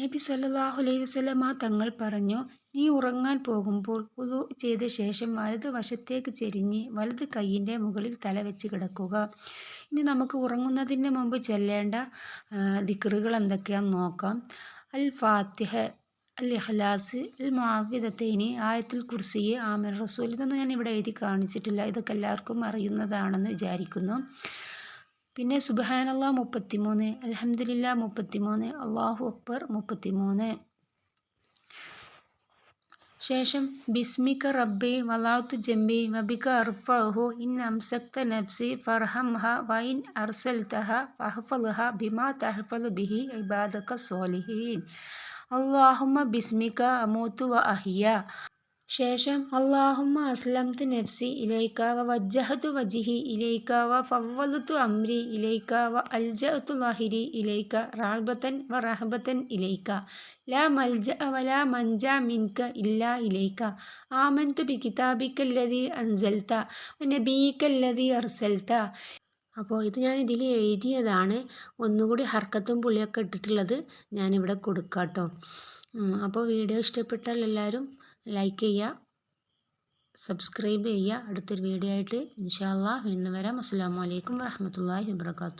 നബി സല്ലല്ലാഹു അലൈഹി വസല്ലമ തങ്ങൾ പറഞ്ഞു നീ ഉറങ്ങാൻ പോകുമ്പോൾ വുളു ചെയ്ത ശേഷം വലത് വശത്തേക്ക് ചെരിഞ്ഞ് വലത് കൈയിന്റെ മുകളിൽ തല വെച്ച് കിടക്കുക. ഇനി നമുക്ക് ഉറങ്ങുന്നതിന് മുമ്പ് ചെല്ലേണ്ട ദിക്റുകൾ എന്തൊക്കെയാണെന്ന് നോക്കാം. അൽ ഫാത്തിഹ അൽ ഇഖ്ലാസ് അൽ മാവിദത്തേനി ആയത്തുൽ കുർസി ആമിർ റസൂൽ ഇതൊന്നും ഞാൻ ഇവിടെ എഴുതി കാണിച്ചിട്ടില്ല. ഇതൊക്കെ എല്ലാവർക്കും അറിയുന്നതാണെന്ന് വിചാരിക്കുന്നു. പിന്നെ സുബഹാനല്ലാ മുപ്പത്തിമൂന്ന് അൽഹംദുലില്ലാ മുപ്പത്തിമൂന്ന് അള്ളാഹു അക്ബർ മുപ്പത്തിമൂന്ന് ശേഷം ബിസ്മിക റബ്ബി വലാത്തു ജംബി വബിക അർഫഹു ഇൻ അംസക്ത നഫ്സി ഫർഹംഹ വൈൻ അർസൽതഹ ഫഹ്ഫൽഹ ബിമാ തഹ്ഫലു ബിഹി ഇബാദക സോലിഹീൻ അള്ളാഹുമ്മ ബിസ്മിക അമൂത്തു വ അഹിയ ശേഷം അള്ളാഹുമ്മ അസ്ലംതു നഫ്സി ഇലൈക വജ്ജഹത്തു വജ്ജഹതു വജിഹി ഇലൈക്കാവ ഫവ്വലുത്തു അംരി ഇലൈക വ അൽജഅതു ലഹിരി ഇലൈക റാൽബത്തൻ വ റഹബത്തൻ ഇലൈക്ക. ലാ മൽജ വലാ മഞ്ച മിൻക ഇല്ലാ ഇലൈക ആമന്തു ബി കിതാബിക്കല്ലതി അൻസൽത്ത നബീക്കല്ലതി അർസൽത്ത അപ്പോൾ ഇത് ഞാൻ ഇതിൽ എഴുതിയതാണ്. ഒന്നുകൂടി ഹർക്കത്തും പുളിയൊക്കെ ഇട്ടിട്ടുള്ളത് ഞാനിവിടെ കൊടുക്കാം കേട്ടോ അപ്പോൾ വീഡിയോ ഇഷ്ടപ്പെട്ടാൽ എല്ലാവരും ലൈക്ക് ചെയ്യുക സബ്സ്ക്രൈബ് ചെയ്യുക. അടുത്തൊരു വീഡിയോ ആയിട്ട് ഇൻഷാ അള്ളാഹ് വീണ്ടും വരാം. അസ്സാം വലൈക്കും വാഹമത്തല്ലാ വാബർക്കാത്തു